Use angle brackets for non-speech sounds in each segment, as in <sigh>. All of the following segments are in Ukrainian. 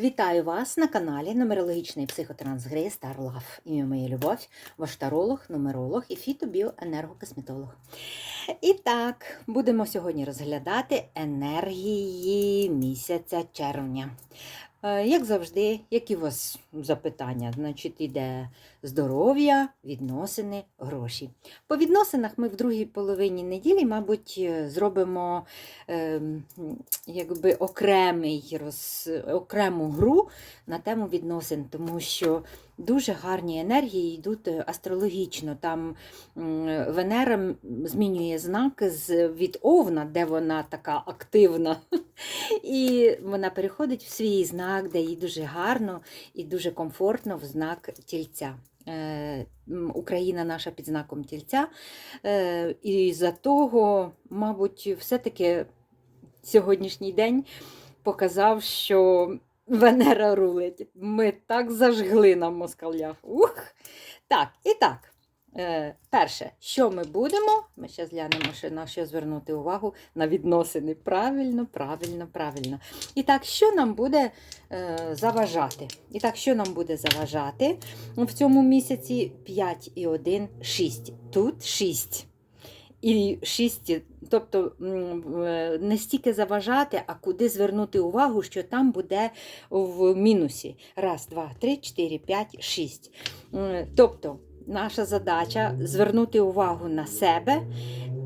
Вітаю вас на каналі Нумерологічний психотрансгрей Star Love. Ім'я моя любов, ваш таролог, нумеролог і фітобіоенергокосметолог. І так, будемо сьогодні розглядати енергії місяця червня. Е, Як завжди, які у вас запитання? Значить, іде здоров'я, відносини, гроші. По відносинах ми в другій половині неділі, мабуть, е, зробимо е, якби окремий роз, окрему гру на тему відносин, тому що дуже гарні енергії йдуть е, астрологічно. Там Венера змінює знак з від Овна, де вона така активна, <laughs> і вона переходить в свій знак, де їй дуже гарно і дуже комфортно в знак тільця. Е, Україна наша під знаком тільця. Е, І за того, мабуть, все-таки сьогоднішній день показав, що Венера рулить. Ми так зажгли на москалях. Ух! Так, і так. Е, перше, що ми будемо? Ми ще глянемо, що на що звернути увагу на відносини. Правильно, правильно, правильно. І так, що нам буде е, заважати? І так, що нам буде заважати в цьому місяці 5 і 1, 6. Тут 6. І 6, тобто е, не стільки заважати, а куди звернути увагу, що там буде в мінусі. Раз, два, три, чотири, п'ять, шість. Тобто, наша задача звернути увагу на себе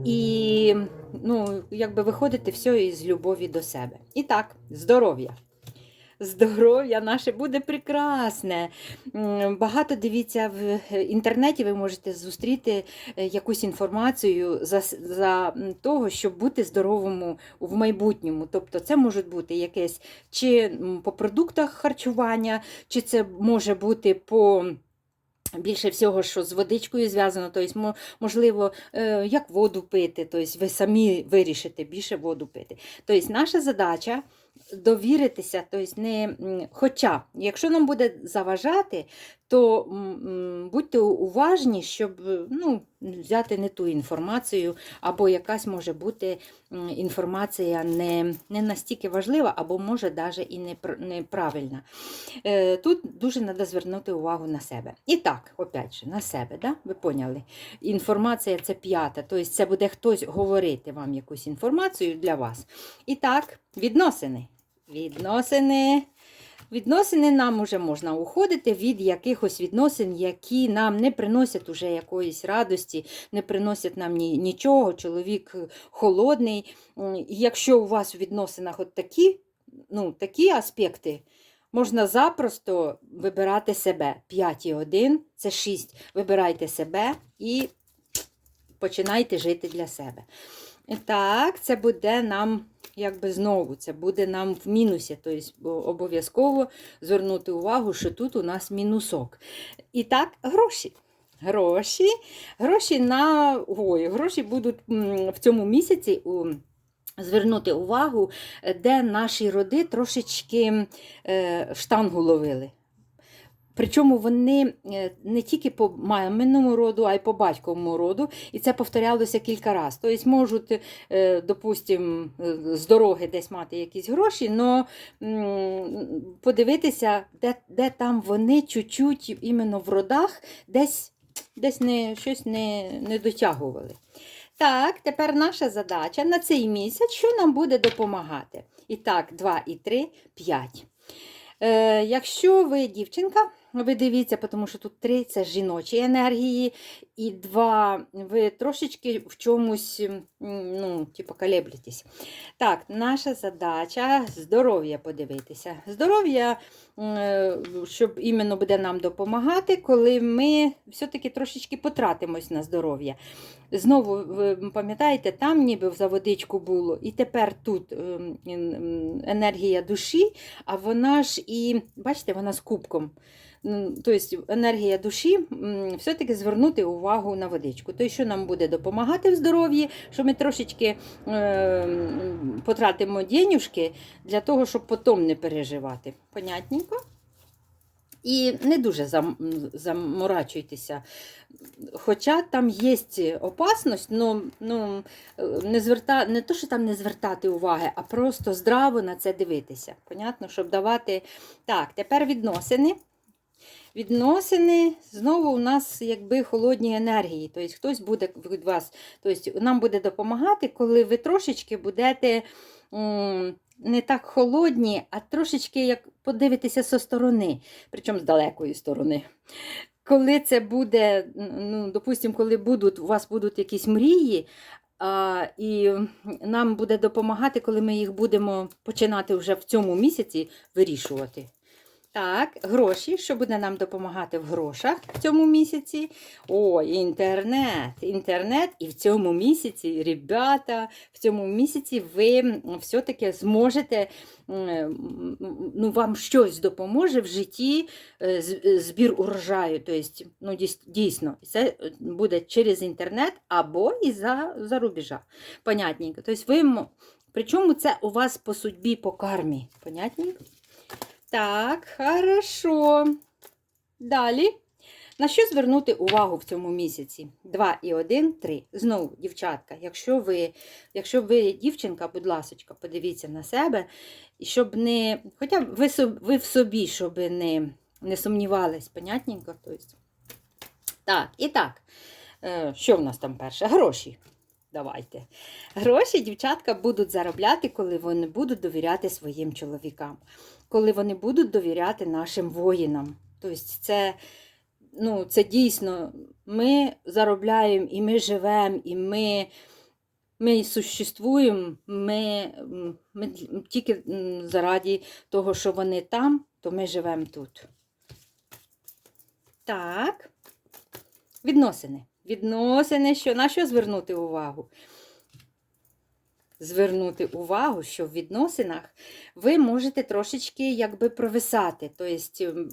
і ну, якби виходити все із любові до себе. І так, здоров'я. Здоров'я наше буде прекрасне. Багато дивіться в інтернеті, ви можете зустріти е, якусь інформацію за, за того, щоб бути здоровому в майбутньому. Тобто це може бути якесь чи по продуктах харчування, чи це може бути по. Більше всього, що з водичкою зв'язано, тобто, можливо, е, як воду пити, тобто ви самі вирішите більше воду пити. Тобто, наша задача довіритися, тобто не, хоча, якщо нам буде заважати, то будьте уважні, щоб ну, взяти не ту інформацію, або якась може бути інформація не, не настільки важлива, або може навіть і неправильна. Е, Тут дуже треба звернути увагу на себе. І так, опять же, на себе, да? ви поняли? Інформація це п'ята, тобто це буде хтось говорити вам якусь інформацію для вас. І так, відносини. Відносини. Відносини нам уже можна уходити від якихось відносин, які нам не приносять уже якоїсь радості, не приносять нам ні, нічого. Чоловік холодний. І Якщо у вас у відносинах от такі, ну, такі аспекти, можна запросто вибирати себе. 5 і 1 – це 6. Вибирайте себе і починайте жити для себе. Так, це буде нам, якби знову, це буде нам в мінусі. Тобто обов'язково звернути увагу, що тут у нас мінусок. І так, гроші. Гроші. Гроші на ой, гроші будуть в цьому місяці. у- Звернути увагу, де наші роди трошечки е, штангу ловили. Причому вони е, не тільки по маминому роду, а й по батьковому роду, і це повторялося кілька разів. Тобто можуть, е, допустим, е, з дороги десь мати якісь гроші, але подивитися, де, де там вони чуть-чуть іменно в родах десь, десь не, щось не, не дотягували. Так, тепер наша задача на цей місяць, що нам буде допомагати. І так, 2 і 3, 5. Е, якщо ви дівчинка, ви дивіться, тому що тут 3 це жіночі енергії, і 2 ви трошечки в чомусь, ну, типу, колеблетесь. Так, наша задача здоров'я подивитися. Здоров'я, е, щоб іменно буде нам допомагати, коли ми все-таки трошечки потратимось на здоров'я. Знову, ви пам'ятаєте, там ніби за водичку було, і тепер тут ем, енергія душі, а вона ж і, бачите, вона з кубком. Тобто енергія душі все-таки звернути увагу на водичку. Тобто, що нам буде допомагати в здоров'ї, що ми трошечки е, потратимо денюжки для того, щоб потім не переживати. Понятненько? І не дуже зам, заморачуйтеся. Хоча там є опасність, ну, ну, не, зверта, не то, що там не звертати уваги, а просто здраво на це дивитися. Понятно, щоб давати. Так, тепер відносини. Відносини знову у нас якби холодні енергії. Тобто хтось буде від вас, тобто нам буде допомагати, коли ви трошечки будете не так холодні, а трошечки як подивитися зі сторони, причому з далекої сторони. Коли це буде, ну, допустимо, коли будуть, у вас будуть якісь мрії, а, і нам буде допомагати, коли ми їх будемо починати вже в цьому місяці вирішувати. Так, гроші, що буде нам допомагати в грошах в цьому місяці? О, інтернет. Інтернет, і в цьому місяці, ребята, в цьому місяці ви все-таки зможете, ну, вам щось допоможе в житті е, збір урожаю. Тобто, ну, дійсно, це буде через інтернет або і за, за рубежа. Понятненько. Тобто, ви, причому це у вас по судьбі, по кармі. Понятненько? Так, хорошо. Далі. На що звернути увагу в цьому місяці? 2 і 1, 3. Знову, дівчатка, якщо ви, якщо ви дівчинка, будь ласочка, подивіться на себе, щоб не. Хоча б ви, ви в собі, щоб не, не сумнівались, понятненько? Тобто. Так, і так. Е, Що в нас там перше? Гроші. Давайте. Гроші дівчатка будуть заробляти, коли вони будуть довіряти своїм чоловікам, коли вони будуть довіряти нашим воїнам. Тобто, це, ну, це дійсно ми заробляємо і ми живемо, і ми, ми существуємо, ми, ми тільки заради того, що вони там, то ми живемо тут. Так. Відносини. Відносини, що на що звернути увагу? Звернути увагу, що в відносинах ви можете трошечки якби провисати. Тобто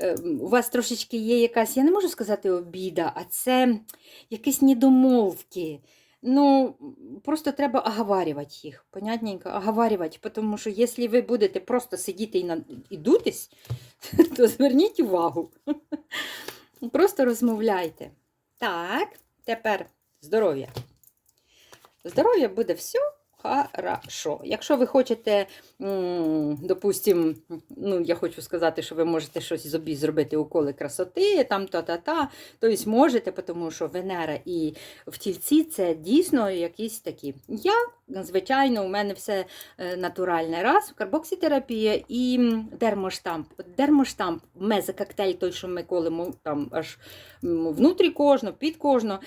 е, у вас трошечки є якась, я не можу сказати обіда, а це якісь недомовки. Ну, просто треба оговарювати їх. Понятненько, оговарювати, тому що якщо ви будете просто сидіти і, на- <laughs> то зверніть увагу. <laughs> Просто розмовляйте. Так, тепер здоров'я. Здоров'я буде все хорошо. Якщо ви хочете, м, допустим, ну, я хочу сказати, що ви можете щось собі зробити уколи красоти, там та-та-та, тобто можете, тому що Венера і в тільці це дійсно якісь такі. Я, звичайно, у мене все е, натуральне раз, карбокситерапія і дермоштамп. Дермоштамп, мезококтейль, той, що ми колимо там аж внутрі кожного, під кожного,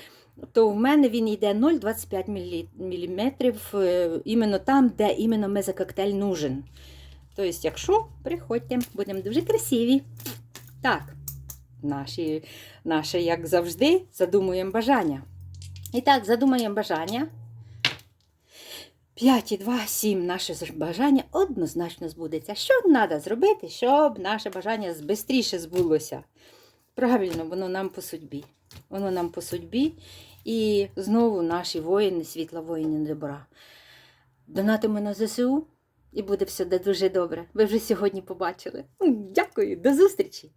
то в мене він йде 0,25 мм е, іменно там, де іменно мезококтейль нужен. Тобто, якщо приходьте, будемо дуже красиві. Так, наші, наше, як завжди, задумуємо бажання. І так, задумаємо бажання. 5 і 2, 7 наше бажання однозначно збудеться. Що треба зробити, щоб наше бажання швидше збулося? Правильно, воно нам по судьбі. Воно нам по судьбі. І знову наші воїни, світла воїни добра. Донатимо на ЗСУ і буде все дуже добре. Ви вже сьогодні побачили. Дякую, до зустрічі!